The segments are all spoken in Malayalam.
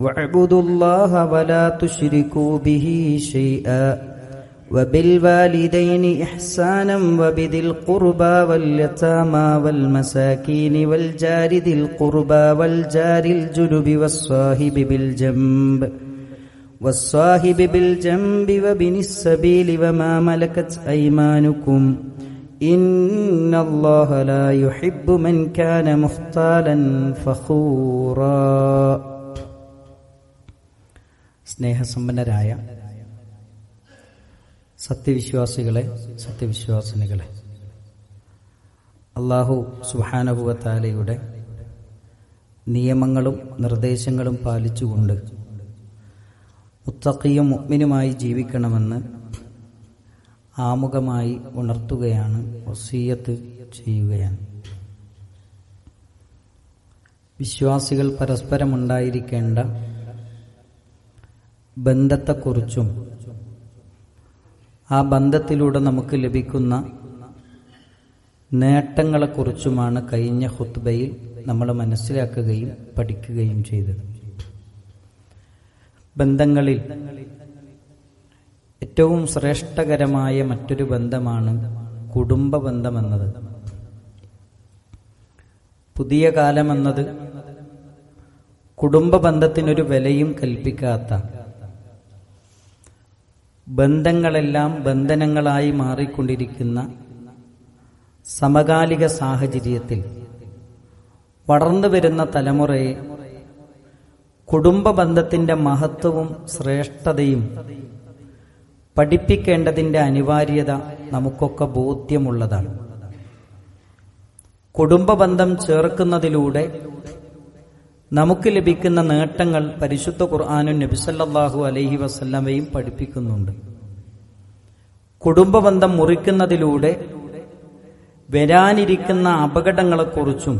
واعبدوا الله ولا تشركوا به شيئا وبالوالدين إحسانا وبذي القربى واليتامى والمساكين والجار ذي القربى والجار الجنب والصاحب بالجنب والصاحب بالجنب وبن السبيل وما ملكت أيمانكم إن الله لا يحب من كان مختالا فخورا സ്നേഹസമ്പന്നരായ സത്യവിശ്വാസികളെ സത്യവിശ്വാസിനികളെ. അള്ളാഹു സുഹാനുഭവത്താലയുടെ നിയമങ്ങളും നിർദ്ദേശങ്ങളും പാലിച്ചുകൊണ്ട് മുത്തക്കിയും മുഗ്മിനുമായി ജീവിക്കണമെന്ന് ആമുഖമായി ഉണർത്തുകയാണ് വസീയത്ത് ചെയ്യുകയാണ്. വിശ്വാസികൾ പരസ്പരമുണ്ടായിരിക്കേണ്ട ബന്ധത്തെക്കുറിച്ചും ആ ബന്ധത്തിലൂടെ നമുക്ക് ലഭിക്കുന്ന നേട്ടങ്ങളെക്കുറിച്ചുമാണ് കഴിഞ്ഞ ഹുത്ബയിൽ നമ്മൾ മനസ്സിലാക്കുകയും പഠിക്കുകയും ചെയ്തത്. ബന്ധങ്ങളിൽ ഏറ്റവും ശ്രേഷ്ഠകരമായ മറ്റൊരു ബന്ധമാണ് കുടുംബ ബന്ധമെന്നത്. പുതിയ കാലമെന്നത് കുടുംബ ബന്ധത്തിനൊരു വിലയും കൽപ്പിക്കാത്ത ബന്ധങ്ങളെല്ലാം ബന്ധനങ്ങളായി മാറിക്കൊണ്ടിരിക്കുന്ന സമകാലിക സാഹചര്യത്തിൽ വളർന്നു വരുന്ന തലമുറയെ കുടുംബ ബന്ധത്തിന്റെ മഹത്വവും ശ്രേഷ്ഠതയും പഠിപ്പിക്കേണ്ടതിന്റെ അനിവാര്യത നമുക്കൊക്കെ ബോധ്യമുള്ളതാണ്. കുടുംബബന്ധം ചേർക്കുന്നതിലൂടെ നമുക്ക് ലഭിക്കുന്ന നേട്ടങ്ങൾ പരിശുദ്ധ ഖുർആാനും നബിസല്ലാഹു അലഹി വസല്ലമയും പഠിപ്പിക്കുന്നുണ്ട്. കുടുംബബന്ധം മുറിക്കുന്നതിലൂടെ വരാനിരിക്കുന്ന അപകടങ്ങളെക്കുറിച്ചും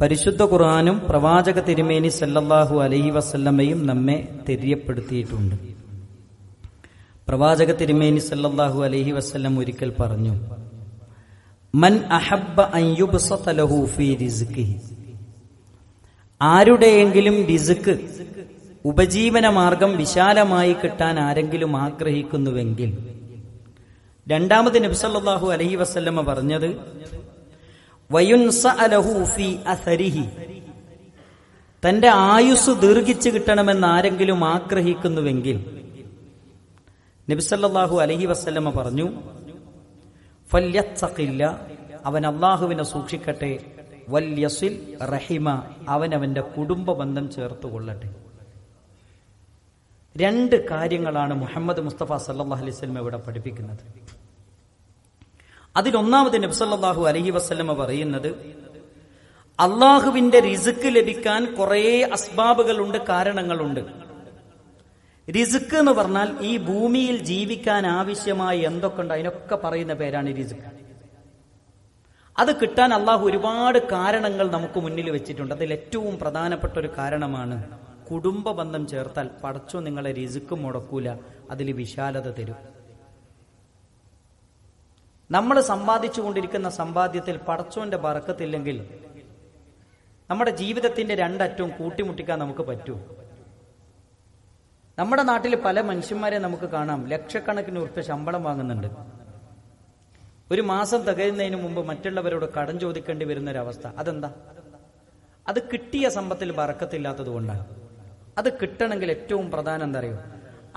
പരിശുദ്ധ ഖുർആാനും പ്രവാചക തിരുമേനി സല്ലല്ലാഹു അലഹി വസല്ലമയും നമ്മെ തെര്യപ്പെടുത്തിയിട്ടുണ്ട്. പ്രവാചക തിരുമേനി സല്ലല്ലാഹു അലഹി വസ്ല്ലം ഒരിക്കൽ പറഞ്ഞു മൻ അഹബ്ബ ലഹു ഫീ റിസ്ഖിഹി. ആരുടെയെങ്കിലും രിസുക്ക് ഉപജീവന മാർഗം വിശാലമായി കിട്ടാൻ ആരെങ്കിലും ആഗ്രഹിക്കുന്നുവെങ്കിൽ. രണ്ടാമത് നബ്സല്ലാഹു അലഹി വസ്ല്ലമ്മ പറഞ്ഞത് തന്റെ ആയുസ് ദീർഘിച്ചു കിട്ടണമെന്ന് ആരെങ്കിലും ആഗ്രഹിക്കുന്നുവെങ്കിൽ. നബിസല്ലാഹു അലഹി വസ്ല്ലമ്മ പറഞ്ഞു അവൻ അള്ളാഹുവിനെ സൂക്ഷിക്കട്ടെ. വല്യസിൽ റഹിമ അവൻ അവന്റെ കുടുംബ ബന്ധം ചേർത്ത് കൊള്ളട്ടെ. രണ്ട് കാര്യങ്ങളാണ് മുഹമ്മദ് മുസ്തഫ സല്ലാ അലൈഹി ഇവിടെ പഠിപ്പിക്കുന്നത്. അതിലൊന്നാമത് നബ്സല്ലാഹു അലഹി വസ്ലമ പറയുന്നത് അള്ളാഹുവിന്റെ റിസുക്ക് ലഭിക്കാൻ കുറേ അസ്ബാബുകളുണ്ട് കാരണങ്ങളുണ്ട്. റിസുക്ക് എന്ന് പറഞ്ഞാൽ ഈ ഭൂമിയിൽ ജീവിക്കാൻ ആവശ്യമായ എന്തൊക്കെ ഉണ്ട് അതിനൊക്കെ പറയുന്ന പേരാണ് റിസുക്ക് അത് കിട്ടാൻ അള്ളാഹു ഒരുപാട് കാരണങ്ങൾ നമുക്ക് മുന്നിൽ വെച്ചിട്ടുണ്ട്. അതിൽ ഏറ്റവും പ്രധാനപ്പെട്ട ഒരു കാരണമാണ് കുടുംബ ബന്ധം ചേർത്താൽ പടച്ചോ നിങ്ങളെ രിസുക്ക് മുടക്കൂല അതിൽ വിശാലത തരും. നമ്മൾ സമ്പാദിച്ചു കൊണ്ടിരിക്കുന്ന സമ്പാദ്യത്തിൽ പടച്ചോന്റെ പറക്കത്തില്ലെങ്കിൽ നമ്മുടെ ജീവിതത്തിന്റെ രണ്ടറ്റവും കൂട്ടിമുട്ടിക്കാൻ നമുക്ക് പറ്റൂ. നമ്മുടെ നാട്ടിൽ പല മനുഷ്യന്മാരെ നമുക്ക് കാണാം. ലക്ഷക്കണക്കിന് ഉറുപ്പ്യ ശമ്പളം വാങ്ങുന്നുണ്ട്. ഒരു മാസം തികയുന്നതിന് മുമ്പ് മറ്റുള്ളവരോട് കടം ചോദിക്കേണ്ടി വരുന്ന ഒരു അവസ്ഥ അതെന്താ? അത് കിട്ടിയ സമ്പത്തിൽ വറക്കത്തില്ലാത്തത് കൊണ്ടാണ്. അത് കിട്ടണമെങ്കിൽ ഏറ്റവും പ്രധാനം എന്താ അറിയോ?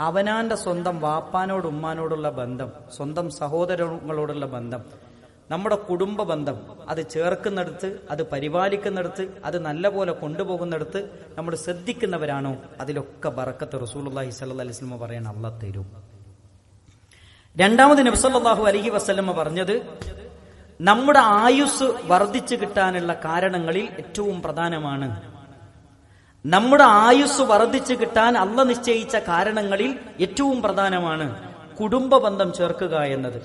അവനാന്റെ സ്വന്തം വാപ്പാനോട് ഉമ്മാനോടുള്ള ബന്ധം സ്വന്തം സഹോദരങ്ങളോടുള്ള ബന്ധം നമ്മുടെ കുടുംബ ബന്ധം അത് ചേർക്കുന്നിടത്ത് അത് പരിപാലിക്കുന്നിടത്ത് അത് നല്ലപോലെ കൊണ്ടുപോകുന്നിടത്ത് നമ്മൾ ശ്രദ്ധിക്കുന്നവരാണോ? അതിലൊക്കെ ബറക്കത്ത് റസൂലുള്ളാഹി സ്വല്ലല്ലാഹി അലൈഹി വസല്ലം പറയണം അള്ള തരും. രണ്ടാമത് നബ്സല്ലാഹു അലഹി വസ്ലമ പറഞ്ഞത് നമ്മുടെ ആയുസ് വർദ്ധിച്ചു കിട്ടാനുള്ള കാരണങ്ങളിൽ ഏറ്റവും പ്രധാനമാണ്. നമ്മുടെ ആയുസ് വർദ്ധിച്ചു കിട്ടാൻ അല്ല നിശ്ചയിച്ച കാരണങ്ങളിൽ ഏറ്റവും പ്രധാനമാണ് കുടുംബ ബന്ധം ചേർക്കുക എന്നത്.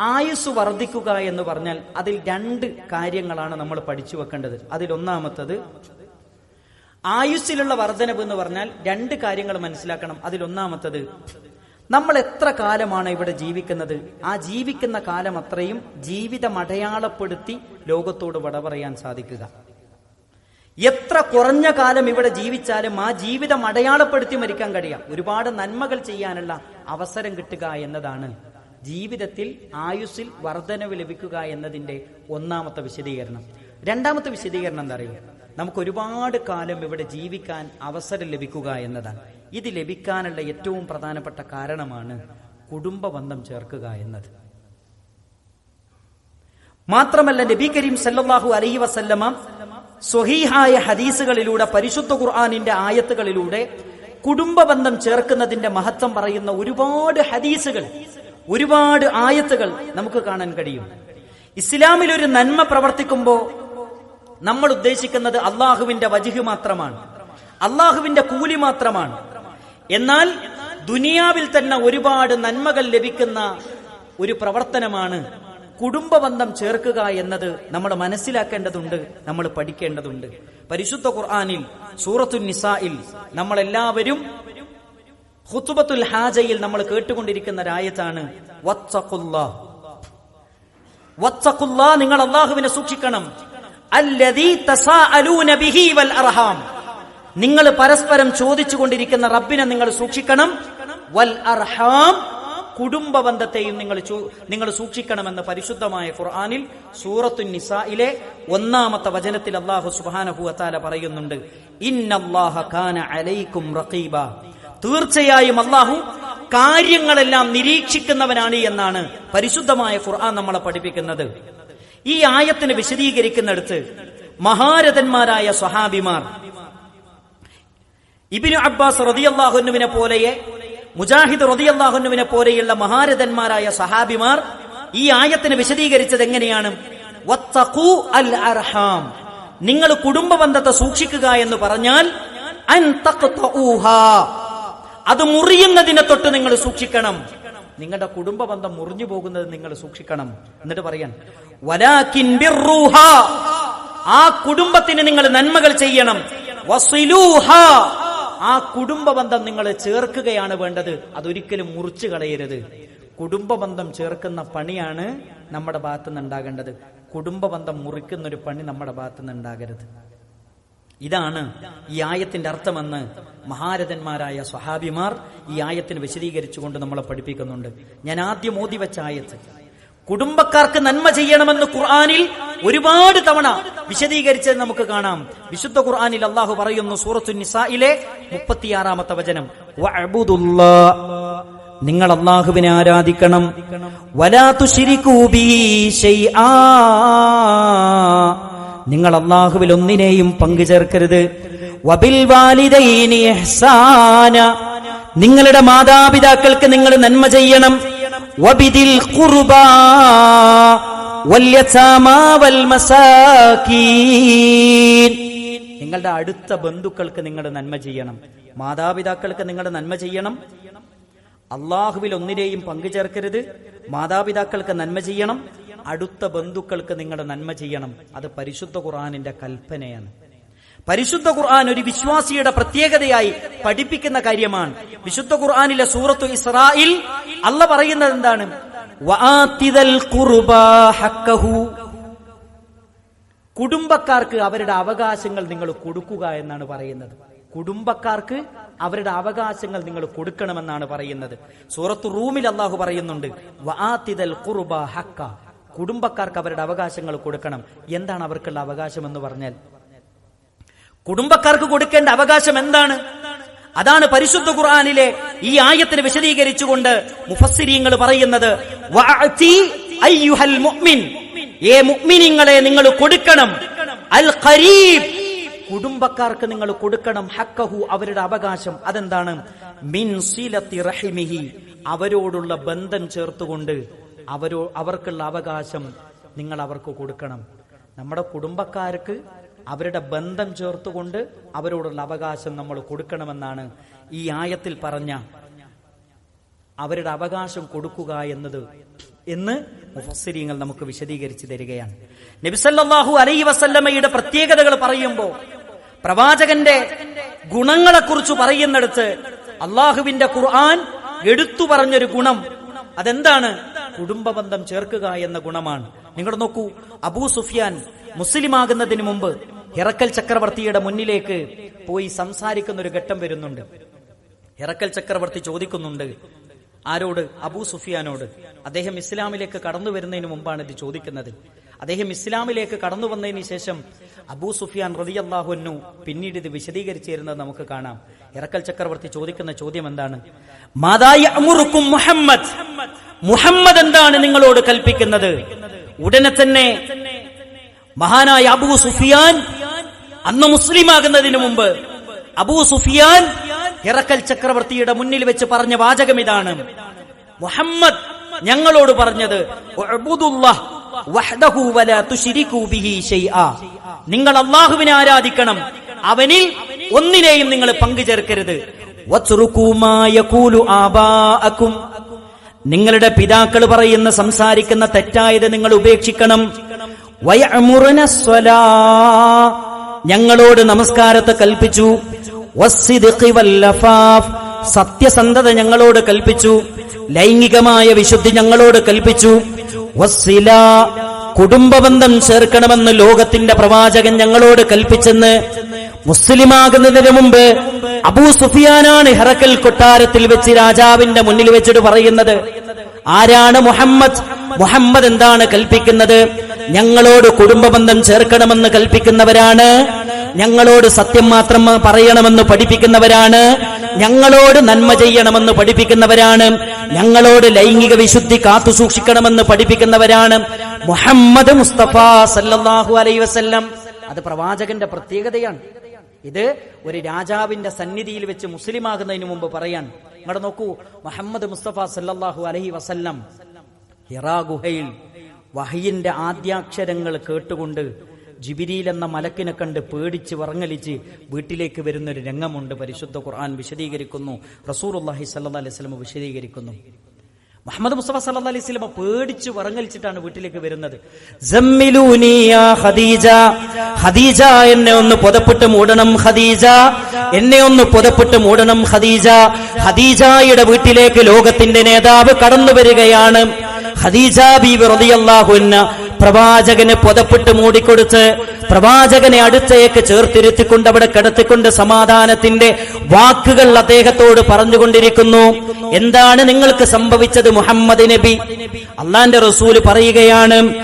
ആയുസ് വർദ്ധിക്കുക എന്ന് പറഞ്ഞാൽ അതിൽ രണ്ട് കാര്യങ്ങളാണ് നമ്മൾ പഠിച്ചു വെക്കേണ്ടത്. അതിലൊന്നാമത്തത് ആയുസ്സിലുള്ള വർധനവ് എന്ന് പറഞ്ഞാൽ രണ്ട് കാര്യങ്ങൾ മനസ്സിലാക്കണം. അതിലൊന്നാമത്തത് നമ്മൾ എത്ര കാലമാണ് ഇവിടെ ജീവിക്കുന്നത്? ആ ജീവിക്കുന്ന കാലം അത്രയും ജീവിതം അടയാളപ്പെടുത്തി ലോകത്തോട് വട പറയാൻ സാധിക്കുക. എത്ര കുറഞ്ഞ കാലം ഇവിടെ ജീവിച്ചാലും ആ ജീവിതം അടയാളപ്പെടുത്തി മരിക്കാൻ കഴിയാം. ഒരുപാട് നന്മകൾ ചെയ്യാനുള്ള അവസരം കിട്ടുക എന്നതാണ്. ജീവിതത്തിൽ ആയുസ്സിൽ വർധനവ് ലഭിക്കുക എന്നതിന്റെ ഒന്നാമത്തെ വിശദീകരണം. രണ്ടാമത്തെ വിശദീകരണം എന്താ നമുക്ക് ഒരുപാട് കാലം ഇവിടെ ജീവിക്കാൻ അവസരം ലഭിക്കുക എന്നതാണ്. ഇത് ലഭിക്കാനുള്ള ഏറ്റവും പ്രധാനപ്പെട്ട കാരണമാണ് കുടുംബ ബന്ധം ചേർക്കുക എന്നത്. മാത്രമല്ല നബി കരീം സല്ലാഹു അലൈ വസല്ലമ സ്വഹീഹായ ഹദീസുകളിലൂടെ പരിശുദ്ധ ഖുർആാനിന്റെ ആയത്തുകളിലൂടെ കുടുംബ ബന്ധം ചേർക്കുന്നതിന്റെ മഹത്വം പറയുന്ന ഒരുപാട് ഹദീസുകൾ ഒരുപാട് ആയത്തുകൾ നമുക്ക് കാണാൻ കഴിയും. ഇസ്ലാമിൽ ഒരു നന്മ പ്രവർത്തിക്കുമ്പോൾ നമ്മൾ ഉദ്ദേശിക്കുന്നത് അള്ളാഹുവിന്റെ വജിഹ് മാത്രമാണ്. അള്ളാഹുവിന്റെ കൂലി മാത്രമാണ്. എന്നാൽ ദുനിയാവിൽ തന്നെ ഒരുപാട് നന്മകൾ ലഭിക്കുന്ന ഒരു പ്രവർത്തനമാണ് കുടുംബബന്ധം ചേർക്കുക എന്നത് നമ്മൾ മനസ്സിലാക്കേണ്ടതുണ്ട് നമ്മൾ പഠിക്കേണ്ടതുണ്ട്. പരിശുദ്ധ ഖുർആാനിൽ സൂറത്തുൽ നിസായിൽ നമ്മളെല്ലാവരും ഹുത്തുബത്തുൽ ഹാജയിൽ നമ്മൾ കേട്ടുകൊണ്ടിരിക്കുന്ന രായത്താണ് വത്സഖുല്ലാ നിങ്ങൾ അള്ളാഹുവിനെ സൂക്ഷിക്കണം. അർഹാം. നിങ്ങൾ പരസ്പരം ചോദിച്ചുകൊണ്ടിരിക്കുന്ന റബ്ബിനെ നിങ്ങൾ സൂക്ഷിക്കണം. വൽ അർഹാം കുടുംബ ബന്ധത്തെയും നിങ്ങൾ നിങ്ങൾ സൂക്ഷിക്കണമെന്ന് പരിശുദ്ധമായ ഖുർആാനിൽ സൂറത്തു നിസായിലെ ഒന്നാമത്തെ വചനത്തിൽ അള്ളാഹു സുബാനഹുഅത്താല പറയുന്നുണ്ട്. അലൈക്കും റഖീബ. തീർച്ചയായും അള്ളാഹു കാര്യങ്ങളെല്ലാം നിരീക്ഷിക്കുന്നവനാണ് എന്നാണ് പരിശുദ്ധമായ ഖുർആൻ നമ്മളെ പഠിപ്പിക്കുന്നത്. ഈ ആയത്തിന് വിശദീകരിക്കുന്നിടത്ത് മഹാരഥന്മാരായ സ്വഹാബിമാർ ഇബിനു അബ്ബാസ് റതിയല്ലാഹുനുവിനെ പോലെയെ മുജാഹിദ് റതിയല്ലാഹുനുവിനെ പോലെയുള്ള മഹാരഥന്മാരായ സഹാബിമാർ ഈ ആയത്തിന് വിശദീകരിച്ചത് എങ്ങനെയാണ്? അർഹാം. നിങ്ങൾ കുടുംബ ബന്ധത്തെ സൂക്ഷിക്കുക എന്ന് പറഞ്ഞാൽ. അത് മുറിയുന്നതിനെ തൊട്ട് നിങ്ങൾ സൂക്ഷിക്കണം. നിങ്ങളുടെ കുടുംബ ബന്ധം മുറിഞ്ഞു പോകുന്നത് നിങ്ങൾ സൂക്ഷിക്കണം. എന്നിട്ട് പറയാൻ ബിർറൂഹാ. ആ കുടുംബത്തിന് നിങ്ങൾ നന്മകൾ ചെയ്യണം. വസിലൂഹ. ആ കുടുംബ ബന്ധം നിങ്ങൾ ചേർക്കുകയാണ് വേണ്ടത്. അതൊരിക്കലും മുറിച്ചു കളയരുത്. കുടുംബ ബന്ധം ചേർക്കുന്ന പണിയാണ് നമ്മുടെ ഭാഗത്തുനിന്ന് ഉണ്ടാകേണ്ടത് കുടുംബ ബന്ധം മുറിക്കുന്ന ഒരു പണി നമ്മുടെ ഭാഗത്തുനിന്ന് ഉണ്ടാകരുത് ഇതാണ് ഈ ആയത്തിന്റെ അർത്ഥമെന്ന് മഹാരഥന്മാരായ സ്വഹാബിമാർ ഈ ആയത്തിന് വിശദീകരിച്ചുകൊണ്ട് നമ്മളെ പഠിപ്പിക്കുന്നുണ്ട് ഞാൻ ആദ്യം ഓതി വെച്ച ആയത്ത് കുടുംബക്കാർക്ക് നന്മ ചെയ്യണമെന്ന് ഖുർആാനിൽ ഒരുപാട് തവണ വിശദീകരിച്ചത് നമുക്ക് കാണാം വിശുദ്ധ ഖുർആാനിൽ അള്ളാഹു പറയുന്നു സൂറത്തു നിസായിലെ മുപ്പത്തിയാറാമത്തെ വചനം. നിങ്ങൾ അള്ളാഹുവിനെ ആരാധിക്കണം വലാ തുശ്രികൂ ബിഹി ശൈആ. നിങ്ങൾ അള്ളാഹുവിൽ ഒന്നിനെയും പങ്കുചേർക്കരുത്. വബിൽ വാലിദൈനി നിങ്ങളുടെ മാതാപിതാക്കൾക്ക് നിങ്ങൾ നന്മ ചെയ്യണം. വബിദിൽ നിങ്ങളുടെ അടുത്ത ബന്ധുക്കൾക്ക് നിങ്ങൾ നന്മ ചെയ്യണം. മാതാപിതാക്കൾക്ക് നിങ്ങൾ നന്മ ചെയ്യണം. അള്ളാഹുവിൽ ഒന്നിനെയും പങ്കുചേർക്കരുത്. മാതാപിതാക്കൾക്ക് നന്മ ചെയ്യണം. അടുത്ത ബന്ധുക്കൾക്ക് നിങ്ങളുടെ നന്മ ചെയ്യണം. അത് പരിശുദ്ധ ഖുർആാനിന്റെ കൽപ്പനയാണ്. പരിശുദ്ധ ഖുർആൻ ഒരു വിശ്വാസിയുടെ പ്രത്യേകതയായി പഠിപ്പിക്കുന്ന കാര്യമാണ്. വിശുദ്ധ ഖുർആാനിലെ സൂറത്തു ഇസ്രായിൽ അല്ല പറയുന്നത് എന്താണ്? കുടുംബക്കാർക്ക് അവരുടെ അവകാശങ്ങൾ നിങ്ങൾ കൊടുക്കുക എന്നാണ് പറയുന്നത്. കുടുംബക്കാർക്ക് അവരുടെ അവകാശങ്ങൾ നിങ്ങൾ കൊടുക്കണമെന്നാണ് പറയുന്നത്. സൂറത്തു റൂമിൽ അള്ളാഹു പറയുന്നുണ്ട് വആത്തിദൽ ഖുർബ ഹക്ക. കുടുംബക്കാർക്ക് അവരുടെ അവകാശങ്ങൾ കൊടുക്കണം. എന്താണ് അവർക്കുള്ള അവകാശം എന്ന് പറഞ്ഞാൽ? കുടുംബക്കാർക്ക് കൊടുക്കേണ്ട അവകാശം എന്താണ്? അതാണ് പരിശുദ്ധ ഖുർആാനിലെ ഈ ആയത്തിന് വിശദീകരിച്ചുകൊണ്ട് മുഫസ്സിരിയങ്ങൾ പറയുന്നത്. ഏ നിങ്ങൾ കൊടുക്കണം. അൽ ഖരീബ്. കുടുംബക്കാർക്ക് നിങ്ങൾ കൊടുക്കണം ഹക്കഹു അവരുടെ അവകാശം. അതെന്താണ്? മിൻ റഹിമിഹി. അവരോടുള്ള ബന്ധം ചേർത്തുകൊണ്ട് അവരോ അവർക്കുള്ള അവകാശം നിങ്ങൾ അവർക്ക് കൊടുക്കണം. നമ്മുടെ കുടുംബക്കാർക്ക് അവരുടെ ബന്ധം ചേർത്തുകൊണ്ട് അവരോടുള്ള അവകാശം നമ്മൾ കൊടുക്കണമെന്നാണ് ഈ ആയത്തിൽ പറഞ്ഞ അവരുടെ അവകാശം കൊടുക്കുക എന്നത് എന്ന് മുഫസ്സിരിങ്ങൾ നമുക്ക് വിശദീകരിച്ചു തരികയാണ്. നബിസല്ലാഹു അലൈ വസല്ലമ്മയുടെ പ്രത്യേകതകൾ പറയുമ്പോൾ പ്രവാചകന്റെ ഗുണങ്ങളെക്കുറിച്ച് പറയുന്നിടത്ത് അള്ളാഹുവിന്റെ ഖുർആൻ എടുത്തു പറഞ്ഞൊരു ഗുണം അതെന്താണ്? കുടുംബബന്ധം ചേർക്കുക എന്ന ഗുണമാണ്. നിങ്ങൾ നോക്കൂ അബൂ സുഫിയാൻ മുസ്ലിമാകുന്നതിന് മുമ്പ് ഹിറക്കൽ ചക്രവർത്തിയുടെ മുന്നിലേക്ക് പോയി സംസാരിക്കുന്ന ഒരു ഘട്ടം വരുന്നുണ്ട്. ഹിറക്കൽ ചക്രവർത്തി ചോദിക്കുന്നുണ്ട് ആരോട്? അബൂ സുഫിയാനോട്. അദ്ദേഹം ഇസ്ലാമിലേക്ക് കടന്നു വരുന്നതിന് മുമ്പാണ് ഇത് ചോദിക്കുന്നത്. അദ്ദേഹം ഇസ്ലാമിലേക്ക് കടന്നു വന്നതിന് ശേഷം അബൂ സുഫിയാൻ റതിയല്ലാഹുന്നു പിന്നീട് ഇത് വിശദീകരിച്ചിരുന്നത് നമുക്ക് കാണാം. ഇറക്കൽ ചക്രവർത്തി ചോദിക്കുന്ന ചോദ്യം എന്താണ്? മാതായി മുഹമ്മദ്. മുഹമ്മദ് എന്താണ് നിങ്ങളോട് കൽപ്പിക്കുന്നത്? ഉടനെ തന്നെ മഹാനായ അബൂ സുഫിയാൻ അന്ന് മുസ്ലിമാകുന്നതിന് മുമ്പ് അബൂ സുഫിയാൻ ഇറക്കൽ ചക്രവർത്തിയുടെ മുന്നിൽ വെച്ച് പറഞ്ഞ വാചകം ഇതാണ്. മുഹമ്മദ് ഞങ്ങളോട് പറഞ്ഞത് നിങ്ങൾ അള്ളാഹുവിനെ ആരാധിക്കണം അവനിൽ ഒന്നിനെയും നിങ്ങൾ പങ്കുചേർക്കരുത്. നിങ്ങളുടെ പിതാക്കൾ പറയുന്ന സംസാരിക്കുന്ന തെറ്റായത് നിങ്ങൾ ഉപേക്ഷിക്കണം. ഞങ്ങളോട് നമസ്കാരത്തെ കൽപ്പിച്ചു. സത്യസന്ധത ഞങ്ങളോട് കൽപ്പിച്ചു. ലൈംഗികമായ വിശുദ്ധി ഞങ്ങളോട് കൽപ്പിച്ചു. കുടുംബബന്ധം ചേർക്കണമെന്ന് ലോകത്തിന്റെ പ്രവാചകൻ ഞങ്ങളോട് കൽപ്പിച്ചെന്ന് മുസ്ലിമാകുന്നതിന് മുമ്പ് അബൂ സുഫിയാനാണ് ഹെറക്കൽ കൊട്ടാരത്തിൽ വെച്ച് രാജാവിന്റെ മുന്നിൽ വെച്ചിട്ട് പറയുന്നത്. ആരാണ് മുഹമ്മദ്? മുഹമ്മദ് എന്താണ് കൽപ്പിക്കുന്നത്? ഞങ്ങളോട് കുടുംബബന്ധം ചേർക്കണമെന്ന് കൽപ്പിക്കുന്നവരാണ്. ഞങ്ങളോട് സത്യം മാത്രം പറയണമെന്ന് പഠിപ്പിക്കുന്നവരാണ്. ഞങ്ങളോട് നന്മ ചെയ്യണമെന്ന് പഠിപ്പിക്കുന്നവരാണ്. ഞങ്ങളോട് ലൈംഗിക വിശുദ്ധി കാത്തു സൂക്ഷിക്കണമെന്ന് പഠിപ്പിക്കുന്നവരാണ്. മുഹമ്മദ് മുസ്തഫ സല്ലല്ലാഹു അലൈ വസല്ലം. അത് പ്രവാചകന്റെ പ്രത്യേകതയാണ്. ഇത് ഒരു രാജാവിന്റെ സന്നിധിയിൽ വെച്ച് മുസ്ലിമാകുന്നതിന് മുമ്പ് പറയാൻ. ഇങ്ങോട്ട് നോക്കൂ. മുഹമ്മദ് മുസ്തഫ സല്ലാഹു അലഹി വസല്ലം ഹിറാ ഗുഹയിൽ വഹയിന്റെ ആദ്യാക്ഷരങ്ങൾ കേട്ടുകൊണ്ട് ജിബിരിയിൽ എന്ന മലക്കിനെ കണ്ട് പേടിച്ച് വറങ്ങലിച്ച് വീട്ടിലേക്ക് വരുന്നൊരു രംഗമുണ്ട്. പരിശുദ്ധ ഖുർആൻ വിശദീകരിക്കുന്നു. റസൂർ അള്ളാഹി സല്ലാ അലൈഹി സ്വലം വിശദീകരിക്കുന്നു. മുഹമ്മദ് മുസ്തഫ സല്ലാ അലൈഹി സ്വലമ പേടിച്ച് വറങ്ങലിച്ചിട്ടാണ് വീട്ടിലേക്ക് വരുന്നത്. "സമ്മിലൂനി യാ ഖദീജ. ഖദീജ എന്നെ ഒന്ന് പുതപ്പിട്ട് മൂടണം ഖദീജ. എന്നെ ഒന്ന് പുതപ്പിട്ട് മൂടണം ഖദീജ. ഖദീജയുടെ വീട്ടിലേക്ക് ലോകത്തിന്റെ നേതാവ് കടന്നു വരികയാണ്. ഖദീജ ബീവി റളിയല്ലാഹു അൻഹ പ്രവാചകന് പുതപ്പിട്ട് മൂടിക്കൊടുത്ത് പ്രവാചകനെ അടുത്തേക്ക് ചേർത്തിരുത്തിക്കൊണ്ട് അവിടെ കിടത്തിക്കൊണ്ട് സമാധാനത്തിന്റെ വാക്കുകൾ അദ്ദേഹത്തോട് പറഞ്ഞുകൊണ്ടിരിക്കുന്നു. എന്താണ് നിങ്ങൾക്ക് സംഭവിച്ചത് മുഹമ്മദ് നബി? അള്ളാന്റെ റസൂൽ പറയുകയാണ്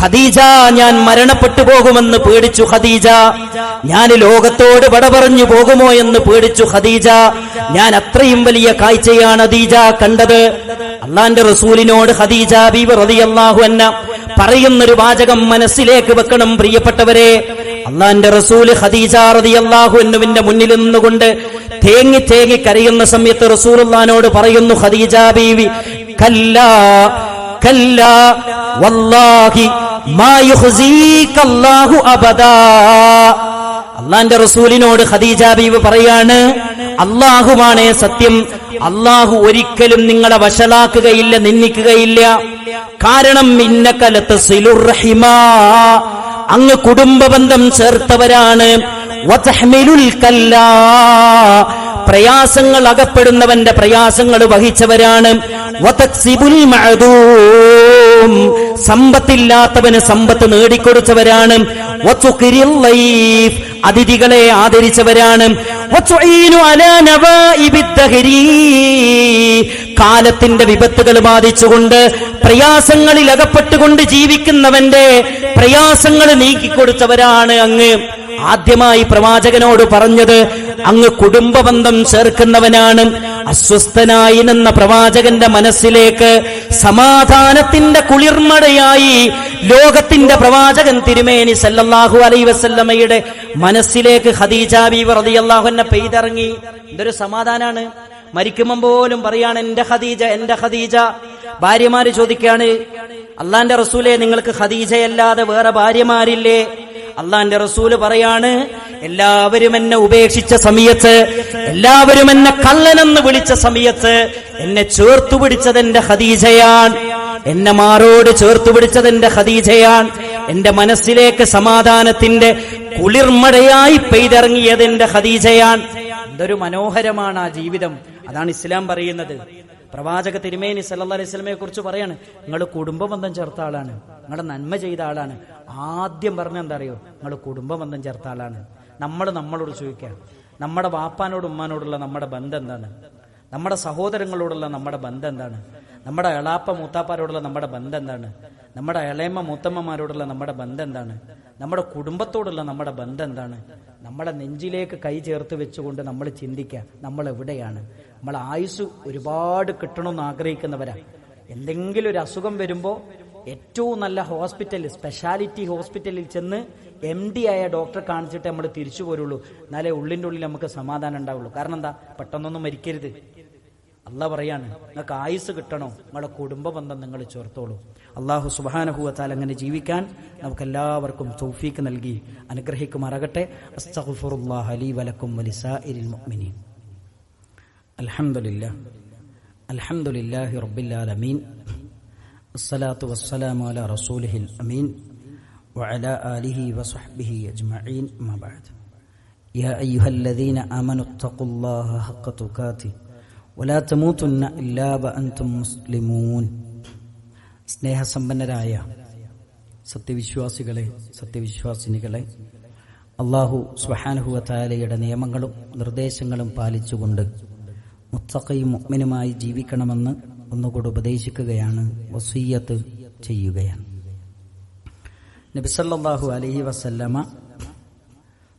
ഖദീജ ഞാൻ മരണപ്പെട്ടു പോകുമെന്ന് പേടിച്ചു ഖദീജ. ഞാൻ ലോകത്തോട് വട പറഞ്ഞു പോകുമോ എന്ന് പേടിച്ചു ഖദീജ. ഞാൻ അത്രയും വലിയ കാഴ്ചയാണ് ഖദീജ കണ്ടത്. അള്ളാന്റെ റസൂലിനോട് ഖദീജ ബീബി അൻഹ പറയുന്നൊരു വാചകം മനസ്സിലേക്ക് വെക്കണം പ്രിയപ്പെട്ടവരെ. അള്ളാന്റെ റസൂൽ ഖദീജ റളിയല്ലാഹു അൻഹുവിന്റെ മുന്നിൽ നിന്നുകൊണ്ട് തേങ്ങി തേങ്ങി കരയുന്ന സമയത്ത് റസൂലുള്ളാനോട് പറയുന്നു ഖദീജ ബീവി കല്ല കല്ല വല്ലാഹി മാ അബദാ. അള്ളാന്റെ റസൂലിനോട് ഖദീജ ബീവ് പറയാണ് അള്ളാഹുവാണേ സത്യം. അള്ളാഹു ഒരിക്കലും നിങ്ങളെ വഷളാക്കുകയില്ല നിന്ദിക്കുകയില്ല. കാരണം ഇന്നക്കലത്ത് സിലുറഹിമ അങ്ങ് കുടുംബബന്ധം ചേർത്തവരാണ്. പ്രയാസങ്ങൾ അകപ്പെടുന്നവന്റെ പ്രയാസങ്ങൾ വഹിച്ചവരാണ്. മഅദൂം. സമ്പത്തില്ലാത്തവന് സമ്പത്ത് നേടിക്കൊടുത്തവരാണ്. അതിഥികളെ ആദരിച്ചവരാണ്. കാലത്തിന്റെ വിപത്തുകൾ ബാധിച്ചുകൊണ്ട് പ്രയാസങ്ങളിൽ അകപ്പെട്ടുകൊണ്ട് ജീവിക്കുന്നവന്റെ പ്രയാസങ്ങൾ നീക്കിക്കൊടുത്തവരാണ് അങ്ങ് ആദ്യമായി പ്രവാചകനോട് പറഞ്ഞത് അങ്ങ് കുടുംബബന്ധം ചേർക്കുന്നവനാണ്. അസ്വസ്ഥനായി നിന്ന പ്രവാചകന്റെ മനസ്സിലേക്ക് സമാധാനത്തിന്റെ കുളിർമഴയായി ലോകത്തിന്റെ പ്രവാചകൻ തിരുമേനി സല്ലല്ലാഹു അലൈ വസല്ലമ്മയുടെ മനസ്സിലേക്ക് ഖദീജ ബീവി അൻഹ പെയ്തിറങ്ങി. ഇതൊരു സമാധാനാണ്. മരിക്കുമ്പം പോലും പറയാണ് എന്റെ ഖദീജ എന്റെ ഖദീജ. ഭാര്യമാര് ചോദിക്കാണ് അള്ളാന്റെ റസൂലെ നിങ്ങൾക്ക് ഖദീജയല്ലാതെ വേറെ ഭാര്യമാരില്ലേ? അള്ളാന്റെ റസൂൽ പറയാണ് എല്ലാവരും എന്നെ ഉപേക്ഷിച്ച സമയത്ത് എല്ലാവരും എന്നെ കള്ളനെന്ന് വിളിച്ച സമയത്ത് എന്നെ ചേർത്തു പിടിച്ചത് എന്റെ ഹദീജയാൻ എന്നെ മാറോട് ചേർത്തു പിടിച്ചത് എന്റെ ഹദീജയാൻ എന്റെ മനസ്സിലേക്ക് സമാധാനത്തിന്റെ കുളിർമഴയായി പെയ്തിറങ്ങിയത് എന്റെ ഹദീജയാൻ എന്തൊരു മനോഹരമാണ് ആ ജീവിതം. അതാണ് ഇസ്ലാം പറയുന്നത്. പ്രവാചക തിരുമേനി സല്ലാ അലൈഹി സ്വലമയെ കുറിച്ച് പറയാണ് നിങ്ങൾ കുടുംബബന്ധം ചേർത്ത ആളാണ് നിങ്ങളുടെ നന്മ ചെയ്ത ആളാണ്. ആദ്യം പറഞ്ഞ എന്താ അറിയോ നിങ്ങൾ കുടുംബബന്ധം ചേർത്ത ആളാണ്. നമ്മൾ നമ്മളോട് ചോദിക്കുക നമ്മുടെ വാപ്പാനോട് ഉമ്മാനോടുള്ള നമ്മുടെ ബന്ധം എന്താണ്? നമ്മുടെ സഹോദരങ്ങളോടുള്ള നമ്മുടെ ബന്ധം എന്താണ്? നമ്മുടെ എളാപ്പ മൂത്താപ്പാരോടുള്ള നമ്മുടെ ബന്ധം എന്താണ്? നമ്മുടെ ഇളയമ്മ മൂത്തമ്മമാരോടുള്ള നമ്മുടെ ബന്ധം എന്താണ്? നമ്മുടെ കുടുംബത്തോടുള്ള നമ്മുടെ ബന്ധം എന്താണ്? നമ്മുടെ നെഞ്ചിലേക്ക് കൈ ചേർത്ത് വെച്ചുകൊണ്ട് നമ്മൾ ചിന്തിക്കുക നമ്മൾ എവിടെയാണ് നമ്മൾ ആയുസ് ഒരുപാട് കിട്ടണമെന്ന് ആഗ്രഹിക്കുന്നവരാണ് എന്തെങ്കിലും ഒരു അസുഖം വരുമ്പോൾ ഏറ്റവും നല്ല ഹോസ്പിറ്റൽ സ്പെഷ്യാലിറ്റി ഹോസ്പിറ്റലിൽ ചെന്ന് എം ഡി ആയ ഡോക്ടറെ കാണിച്ചിട്ട് നമ്മൾ തിരിച്ചു പോരുള്ളൂ. എന്നാലേ ഉള്ളിന്റെ ഉള്ളിൽ നമുക്ക് സമാധാനം ഉണ്ടാവുള്ളൂ. കാരണം എന്താ? പെട്ടെന്നൊന്നും മരിക്കരുത്. അല്ല പറയാണ് നിങ്ങൾക്ക് ആയുസ് കിട്ടണോ? നിങ്ങളുടെ കുടുംബ ബന്ധം നിങ്ങൾ ചേർത്തോളൂ. അള്ളാഹു സുബാനഹുവത്താൽ അങ്ങനെ ജീവിക്കാൻ നമുക്ക് എല്ലാവർക്കും തൗഫീക്ക് നൽകി അനുഗ്രഹിക്കുമാറാകട്ടെ. അസ്തഗ്ഫിറുല്ലാഹ് ലീ വലക്കും മുഅ്മിനീൻ. അൽഹംദുലില്ലാ അൽഹംദുലില്ലാഹി റബ്ബിൽ ആലമീൻ الصلاة والسلام على رسوله الأمين وعلى آله وصحبه أجمعين ما بعد يا أيها الذين آمنوا اتقوا الله حق تقاته ولا تموتن إلا وأنتم مسلمون സ്നേഹസമ്പന്നരായ സത്യവിശ്വാസികളെ സത്യവിശ്വാസിനികളെ അള്ളാഹു സുഹാനുഹുവത്താലയുടെ നിയമങ്ങളും നിർദ്ദേശങ്ങളും പാലിച്ചുകൊണ്ട് മുത്തക്കയും മുഗ്മിനുമായി ജീവിക്കണമെന്ന് ഒന്നുകൂടി ഉപദേശിക്കുകയാണ് വസീയത്ത് ചെയ്യുകയാണ്. നബിസല്ലാഹു അലഹി വസല്ലമ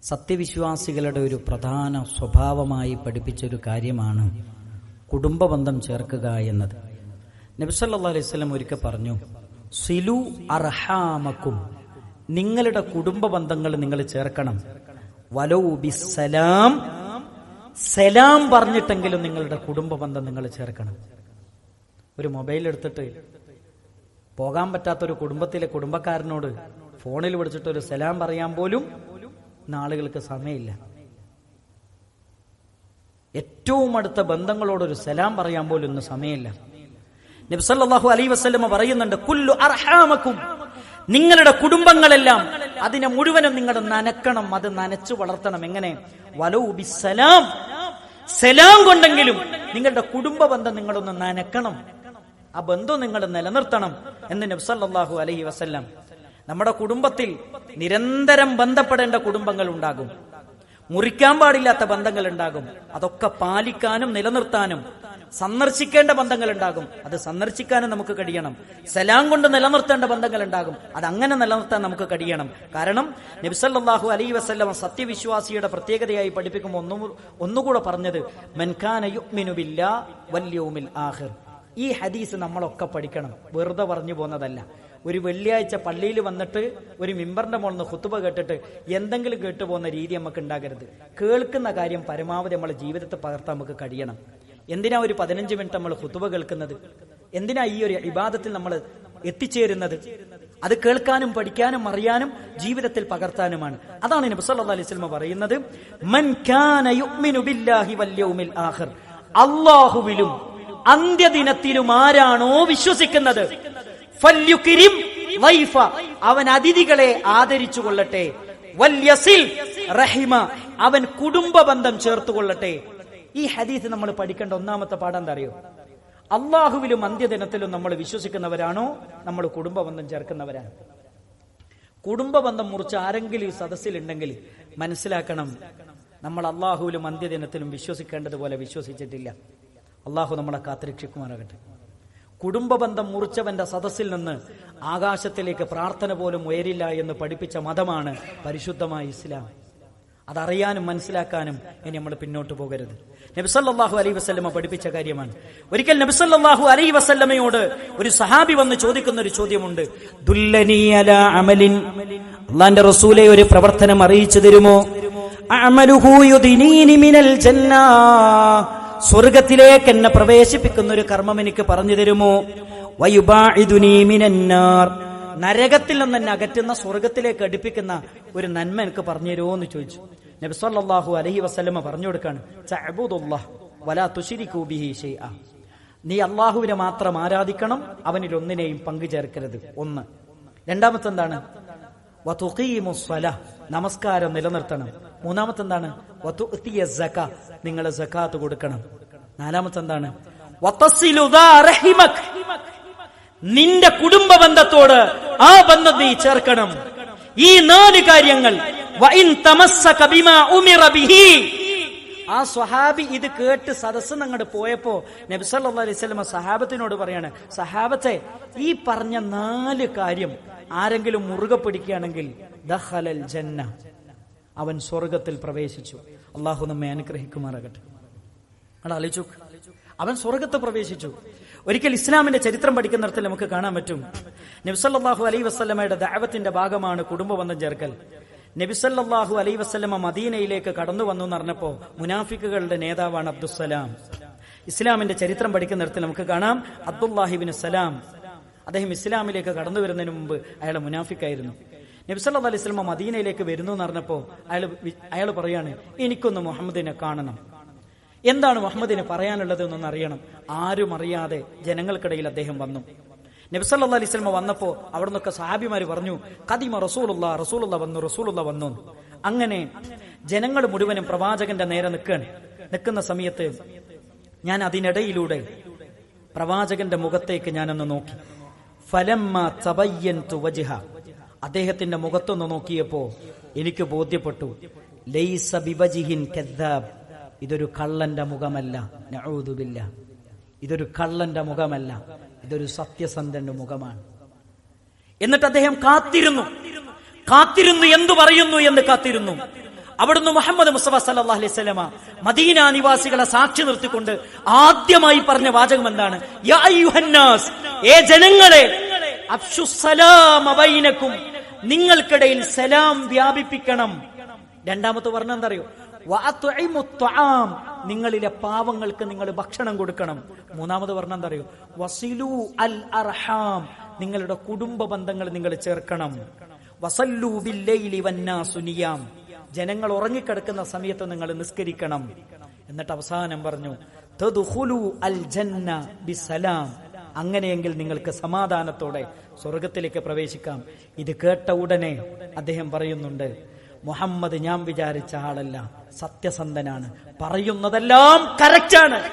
സത്യവിശ്വാസികളുടെ ഒരു പ്രധാന സ്വഭാവമായി പഠിപ്പിച്ചൊരു കാര്യമാണ് കുടുംബബന്ധം ചേർക്കുക എന്നത്. നബിസല്ലാ അലൈഹി സ്വലം ഒരിക്കൽ പറഞ്ഞു സിലു അർഹാമക്കും നിങ്ങളുടെ കുടുംബ ബന്ധങ്ങൾ നിങ്ങൾ ചേർക്കണം. വലോ ബിസലാം സലാം പറഞ്ഞിട്ടെങ്കിലും നിങ്ങളുടെ കുടുംബ ബന്ധം നിങ്ങൾ ചേർക്കണം. ഒരു മൊബൈൽ എടുത്തിട്ട് പോകാൻ പറ്റാത്ത ഒരു കുടുംബത്തിലെ കുടുംബക്കാരനോട് ഫോണിൽ വിളിച്ചിട്ട് ഒരു സലാം പറയാൻ പോലും നാളുകൾക്ക് സമയമില്ല. ഏറ്റവും അടുത്ത ബന്ധങ്ങളോട് ഒരു സലാം പറയാൻ പോലും ഇന്ന് സമയമില്ല. നബ്സല്ലാഹു അലൈ വസ്ലമ പറയുന്നുണ്ട് കുല്ലു അർഹാമക്കും. നിങ്ങളുടെ കുടുംബങ്ങളെല്ലാം അതിനെ മുഴുവനും നിങ്ങൾ നനക്കണം അത് നനച്ചു വളർത്തണം. എങ്ങനെ? വലോ ബിസലാം സലാം. കൊണ്ടെങ്കിലും നിങ്ങളുടെ കുടുംബ ബന്ധം നിങ്ങളൊന്ന് നനക്കണം. ആ ബന്ധം നിങ്ങൾ നിലനിർത്തണം എന്ന് നബ്സല്ലാഹു അലഹി വസ്ല്ലാം. നമ്മുടെ കുടുംബത്തിൽ നിരന്തരം ബന്ധപ്പെടേണ്ട കുടുംബങ്ങൾ ഉണ്ടാകും. മുറിക്കാൻ പാടില്ലാത്ത ബന്ധങ്ങൾ ഉണ്ടാകും. അതൊക്കെ പാലിക്കാനും നിലനിർത്താനും സന്ദർശിക്കേണ്ട ബന്ധങ്ങൾ ഉണ്ടാകും അത് സന്ദർശിക്കാനും നമുക്ക് കഴിയണം. സലാം കൊണ്ട് നിലനിർത്തേണ്ട ബന്ധങ്ങൾ ഉണ്ടാകും അത് അങ്ങനെ നിലനിർത്താൻ നമുക്ക് കഴിയണം. കാരണം നബ്സല്ലാഹു അലൈ വസ്ലം സത്യവിശ്വാസിയുടെ പ്രത്യേകതയായി പഠിപ്പിക്കുമ്പോൾ ഒന്നു ഒന്നുകൂടെ പറഞ്ഞത് വല്യവുമിൽ ആഹിർ ഈ ഹദീസ് നമ്മളൊക്കെ പഠിക്കണം. വെറുതെ പറഞ്ഞു പോന്നതല്ല ഒരു വെള്ളിയാഴ്ച പള്ളിയിൽ വന്നിട്ട് ഒരു മിമ്പറിന്റെ മുകളിൽ നിന്ന് കുത്തുബ കേട്ടിട്ട് എന്തെങ്കിലും കേട്ടു പോകുന്ന രീതി നമുക്ക് ഉണ്ടാകരുത്. കേൾക്കുന്ന കാര്യം പരമാവധി നമ്മളെ ജീവിതത്തെ പകർത്താൻ നമുക്ക് കഴിയണം. എന്തിനാ ഒരു പതിനഞ്ച് മിനിറ്റ് നമ്മൾ ഹുത്തുവ കേൾക്കുന്നത്? എന്തിനാ ഈ ഒരു ഇബാദത്തിൽ നമ്മൾ എത്തിച്ചേരുന്നത്? അത് കേൾക്കാനും പഠിക്കാനും അറിയാനും ജീവിതത്തിൽ പകർത്താനുമാണ്. അതാണ് നബി സല്ലല്ലാഹു അലൈഹി വസല്ലം പറയുന്നത് മൻ കാന യുഅ്മിനു ബില്ലാഹി വൽ യൗമിൽ ആഖിർ. അല്ലാഹുവിലും അന്ത്യദിനത്തിലും ആരാണോ വിശ്വസിക്കുന്നത്? ഫല്യുക്രിം വൈഫ. അവൻ അതിഥികളെ ആദരിച്ചു കൊള്ളട്ടെ. വൽ യസിൽ റഹിമ. അവൻ കുടുംബ ബന്ധം ചേർത്ത് കൊള്ളട്ടെ. ഈ ഹദീസ് നമ്മൾ പഠിക്കേണ്ട ഒന്നാമത്തെ പാഠം എന്താ അറിയോ? അള്ളാഹുവിലും അന്ത്യദിനത്തിലും നമ്മൾ വിശ്വസിക്കുന്നവരാണോ? നമ്മൾ കുടുംബ ബന്ധം ചേർക്കുന്നവരാണ്. കുടുംബ ബന്ധം മുറിച്ച് ആരെങ്കിലും ഈ സദസ്സിലുണ്ടെങ്കിൽ മനസ്സിലാക്കണം നമ്മൾ അള്ളാഹുവിലും അന്ത്യദിനത്തിലും വിശ്വസിക്കേണ്ടതുപോലെ വിശ്വസിച്ചിട്ടില്ല. അള്ളാഹു നമ്മളെ കാത്തിരക്ഷിക്കുമാറാകട്ടെ. കുടുംബ ബന്ധം മുറിച്ചവന്റെ സദസ്സിൽ നിന്ന് ആകാശത്തിലേക്ക് പ്രാർത്ഥന പോലും ഉയരില്ല എന്ന് പഠിപ്പിച്ച മതമാണ് പരിശുദ്ധമായ ഇസ്ലാം. അതറിയാനും മനസ്സിലാക്കാനും ഇനി നമ്മൾ പിന്നോട്ട് പോകരുത്. നബിസല്ലാഹു അലൈ വസ്ലമ പഠിപ്പിച്ച കാര്യമാണ്. ഒരിക്കൽ നബിസല്ലാഹു അലൈ വസല്ലമയോട് ഒരു സഹാബി വന്ന് ചോദിക്കുന്ന ഒരു ചോദ്യമുണ്ട്. അള്ളാന്റെ റസൂലെ ഒരു പ്രവർത്തനം അറിയിച്ചു തരുമോ? സ്വർഗത്തിലേക്ക് എന്നെ പ്രവേശിപ്പിക്കുന്ന ഒരു കർമ്മം എനിക്ക് പറഞ്ഞു തരുമോ? വയുബാഇദുനീ മിനന്നാർ. നരകത്തിൽ നിന്ന് എന്നെ അകറ്റുന്ന സ്വർഗത്തിലേക്ക് അടുപ്പിക്കുന്ന ഒരു നന്മ എനിക്ക് പറഞ്ഞു തരുമോ എന്ന് ചോദിച്ചു. നബി സല്ലല്ലാഹു അലൈഹി വസല്ലമ പറഞ്ഞു കൊടുക്കാണ് നീ അള്ളാഹുവിനെ മാത്രം ആരാധിക്കണം അവനിൽ ഒന്നിനെയും പങ്കു ചേർക്കരുത് ഒന്ന് രണ്ടാമത്തെ എന്താണ് നമസ്കാരം നിലനിർത്തണം. മൂന്നാമത്തെ എന്താണ് നിങ്ങൾ കൊടുക്കണം. നാലാമത്തെ എന്താണ് നിന്റെ കുടുംബ ബന്ധത്തോട് ആ ബന്ധം നീ ചേർക്കണം. ഈ നാല് കാര്യങ്ങൾ ആ സ്വഹാബി ഇത് കേട്ട് സദസ് അങ്ങോട്ട് പോയപ്പോ നബി സല്ലല്ലാഹു അലൈഹി വസല്ലം സഹാബത്തിനോട് പറയാണ് സഹാബത്തെ ഈ പറഞ്ഞ നാല് കാര്യം ആരെങ്കിലും മുറുകെ പിടിക്കുകയാണെങ്കിൽ ജന്ന അവൻ സ്വർഗത്തിൽ പ്രവേശിച്ചു. അള്ളാഹു നമ്മെ അനുഗ്രഹിക്കുമാറാകട്ടെ. അവൻ സ്വർഗത്ത് പ്രവേശിച്ചു. ഒരിക്കൽ ഇസ്ലാമിന്റെ ചരിത്രം പഠിക്കുന്നിടത്തിൽ നമുക്ക് കാണാൻ പറ്റും. നബിസല്ലാഹു അലൈ വസ്ലമയുടെ ദാവത്തിന്റെ ഭാഗമാണ് കുടുംബബന്ധം ചേർക്കൽ നബിസല്ലാഹു അലൈ വസ്ലമ മദീനയിലേക്ക് കടന്നു വന്നു എന്ന് പറഞ്ഞപ്പോ മുനാഫിക്കുകളുടെ നേതാവാണ് അബ്ദുസലാം ഇസ്ലാമിന്റെ ചരിത്രം പഠിക്കുന്നിടത്തിൽ നമുക്ക് കാണാം. അബ്ദുല്ലാഹിബിൻ സലാം അദ്ദേഹം ഇസ്ലാമിലേക്ക് കടന്നു വരുന്നതിന് മുമ്പ് അയാൾ മുനാഫിക്കായിരുന്നു. നബിസല്ലാ അലൈഹി സ്വലമ മദീനയിലേക്ക് വരുന്നു എന്ന് പറഞ്ഞപ്പോ അയാൾ അയാൾ പറയാണ് എനിക്കൊന്ന് മുഹമ്മദിനെ കാണണം. എന്താണ് മുഹമ്മദിന് പറയാനുള്ളത് എന്നൊന്ന് അറിയണം. ആരും അറിയാതെ ജനങ്ങൾക്കിടയിൽ അദ്ദേഹം വന്നു. നബ്സല്ലാ അലിസ്ലമ വന്നപ്പോ അവിടെ നിന്നൊക്കെ സാബിമാർ പറഞ്ഞു കദിമ റസൂലുള്ള റസൂലുള്ള വന്നു റസൂലുള്ള വന്നു. അങ്ങനെ ജനങ്ങൾ മുഴുവനും പ്രവാചകന്റെ നേരെ നിൽക്കുകയാണ് നിൽക്കുന്ന സമയത്ത് ഞാൻ അതിനിടയിലൂടെ പ്രവാചകന്റെ മുഖത്തേക്ക് ഞാനൊന്ന് നോക്കി. ഫലമ്മ തബയ്യൻതു തുവജിഹ അദ്ദേഹത്തിന്റെ മുഖത്തൊന്ന് നോക്കിയപ്പോ എനിക്ക് ബോധ്യപ്പെട്ടു. ലൈസ ബിബജിഹിൻ ഇതൊരു കള്ളന്റെ മുഖമല്ല. നഊദുബില്ല ഇതൊരു കള്ളന്റെ മുഖമല്ല. ഇതൊരു സത്യസന്ധന്റെ മുഖമാണ്. എന്നിട്ട് അദ്ദേഹം കാത്തിരുന്നു. കാത്തിരുന്നു എന്ന് പറയുന്നു എന്ന് കാത്തിരുന്നു. അവിടുന്ന് മുഹമ്മദ് മുസ്തഫ സല്ലാ അലൈഹി സ്വലമ മദീന നിവാസികളെ സാക്ഷി നിർത്തിക്കൊണ്ട് ആദ്യമായി പറഞ്ഞ വാചകം എന്താണ്? ഏ ജനങ്ങളെ നിങ്ങൾക്കിടയിൽ സലാം വ്യാപിപ്പിക്കണം. രണ്ടാമത്തെ പറഞ്ഞ എന്താ അറിയോ? വഅത്ഇമു ത്വആം. നിങ്ങളിലെ പാവങ്ങൾക്ക് നിങ്ങൾ ഭക്ഷണം കൊടുക്കണം. മൂന്നാമത് പറഞ്ഞ എന്താ അറിയോ? വസിലു അൽ അർഹാം. നിങ്ങളുടെ കുടുംബ ബന്ധങ്ങൾ നിങ്ങൾ ചേർക്കണം. വസല്ലു സുനിയാം ജനങ്ങൾ ഉറങ്ങിക്കിടക്കുന്ന സമയത്ത് നിങ്ങൾ നിസ്കരിക്കണം. എന്നിട്ട് അവസാനം പറഞ്ഞു ജന്ന ബിസലാം അങ്ങനെയെങ്കിൽ നിങ്ങൾക്ക് സമാധാനത്തോടെ സ്വർഗത്തിലേക്ക് പ്രവേശിക്കാം. ഇത് കേട്ട ഉടനെ അദ്ദേഹം പറയുന്നുണ്ട് മുഹമ്മദ് ഞാൻ വിചാരിച്ച ആളല്ല. സത്യസന്ധനാണ്. പറയുന്നതെല്ലാം കറക്റ്റാണ്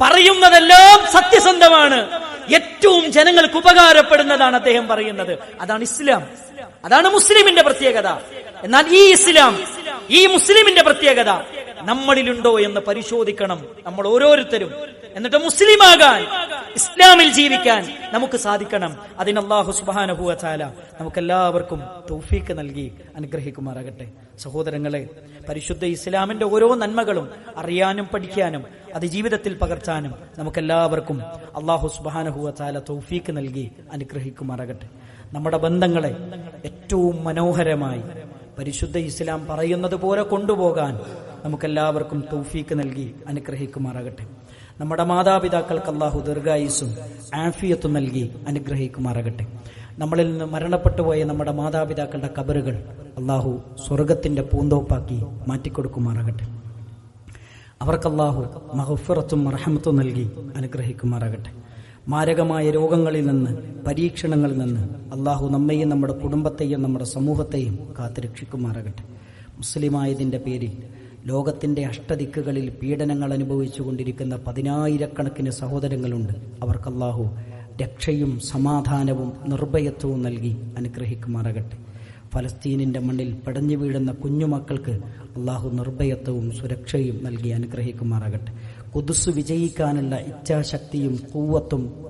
പറയുന്നതെല്ലാം സത്യസന്ധമാണ്. ഏറ്റവും ജനങ്ങൾക്ക് ഉപകാരപ്പെടുന്നതാണ് അദ്ദേഹം പറയുന്നത്. അതാണ് ഇസ്ലാം. അതാണ് മുസ്ലിമിന്റെ പ്രത്യേകത. എന്നാൽ ഈ ഇസ്ലാം ഈ മുസ്ലിമിന്റെ പ്രത്യേകത നമ്മളിലുണ്ടോ എന്ന് പരിശോധിക്കണം. നമ്മൾ ഓരോരുത്തരും. എന്നിട്ട് മുസ്ലിമാകാൻ ഇസ്ലാമിൽ ജീവിക്കാൻ നമുക്ക് സാധിക്കണം. അതിന് അള്ളാഹു നമുക്ക് നമുക്കെല്ലാവർക്കും തൗഫീക്ക് നൽകി അനുഗ്രഹിക്കുമാറാകട്ടെ. സഹോദരങ്ങളെ പരിശുദ്ധ ഇസ്ലാമിന്റെ ഓരോ നന്മകളും അറിയാനും പഠിക്കാനും അത് ജീവിതത്തിൽ പകർത്താനും നമുക്കെല്ലാവർക്കും അള്ളാഹു സുബാനഹുവ ചാല തൗഫീക്ക് നൽകി അനുഗ്രഹിക്കുമാറാകട്ടെ. നമ്മുടെ ബന്ധങ്ങളെ ഏറ്റവും മനോഹരമായി പരിശുദ്ധ ഇസ്ലാം പറയുന്നത് പോലെ കൊണ്ടുപോകാൻ നമുക്കെല്ലാവർക്കും തൗഫീക്ക് നൽകി അനുഗ്രഹിക്കുമാറാകട്ടെ. നമ്മുടെ മാതാപിതാക്കൾക്ക് അള്ളാഹു ദീർഘായുസും ആഫിയത്തും നൽകി അനുഗ്രഹിക്കുമാറാകട്ടെ. നമ്മളിൽ നിന്ന് മരണപ്പെട്ടുപോയ നമ്മുടെ മാതാപിതാക്കളുടെ കബറുകൾ അള്ളാഹു സ്വർഗത്തിന്റെ പൂന്തോപ്പാക്കി മാറ്റിക്കൊടുക്കുമാറാകട്ടെ. അവർക്ക് അള്ളാഹു മഹഫിറത്തും റഹമത്തും നൽകി അനുഗ്രഹിക്കുമാറാകട്ടെ. മാരകമായ രോഗങ്ങളിൽ നിന്ന് പരീക്ഷണങ്ങളിൽ നിന്ന് അള്ളാഹു നമ്മെയും നമ്മുടെ കുടുംബത്തെയും നമ്മുടെ സമൂഹത്തെയും കാത്തുരക്ഷിക്കുമാറാകട്ടെ. മുസ്ലിമായതിന്റെ പേരിൽ ലോകത്തിന്റെ അഷ്ടദിക്കുകളിൽ പീഡനങ്ങൾ അനുഭവിച്ചു കൊണ്ടിരിക്കുന്ന പതിനായിരക്കണക്കിന് സഹോദരങ്ങളുണ്ട്. അവർക്കല്ലാഹു രക്ഷയും സമാധാനവും നിർഭയത്വവും നൽകി അനുഗ്രഹിക്കുമാറാകട്ടെ. ഫലസ്തീനിന്റെ മണ്ണിൽ പടഞ്ഞു വീഴുന്ന കുഞ്ഞുമക്കൾക്ക് അള്ളാഹു നിർഭയത്വവും സുരക്ഷയും നൽകി അനുഗ്രഹിക്കുമാറാകട്ടെ. കുതിസ് വിജയിക്കാനുള്ള ഇച്ഛാശക്തിയും കൂവത്തും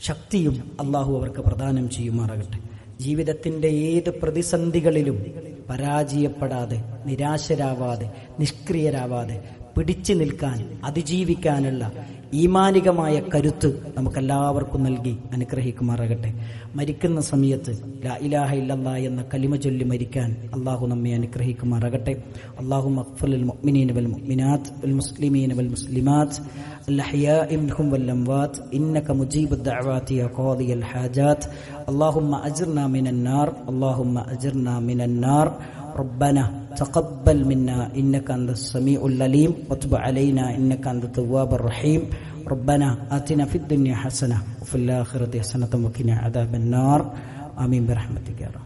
ശക്തിയും അള്ളാഹു അവർക്ക് പ്രദാനം ചെയ്യുമാറാകട്ടെ. ജീവിതത്തിന്റെ ഏത് പ്രതിസന്ധികളിലും പരാജയപ്പെടാതെ നിരാശരാവാതെ നിഷ്ക്രിയരാവാതെ പിടിച്ചു നിൽക്കാൻ അതിജീവിക്കാനുള്ള ഈമാനികമായ കരുത്ത് നമുക്കെല്ലാവർക്കും നൽകി അനുഗ്രഹിക്കുമാറാകട്ടെ. മരിക്കുന്ന സമയത്ത് ലാ ഇലാഹ ഇല്ലല്ല എന്ന കലിമ ചൊല്ലി മരിക്കാൻ അള്ളാഹു നമ്മെ അനുഗ്രഹിക്കുമാറാകട്ടെ. അള്ളാഹു മഖ്ഫുൽ മുഅ്മിനീന വൽ മുഅ്മിനാത്ത് വൽ മുസ്ലിമീന വൽ മുസ്ലിമാത്ത്. الأحياء منهم والأموات إنك مجيب الدعوات يا قاضي الحاجات. اللهم أجرنا من النار اللهم أجرنا من النار. ربنا تقبل منا إنك أنت السميع العليم. وتب علينا إنك أنت التواب الرحيم. ربنا آتنا في الدنيا حسنة وفي الآخرة حسنة وقنا عذاب النار. آمين برحمتك يا رب.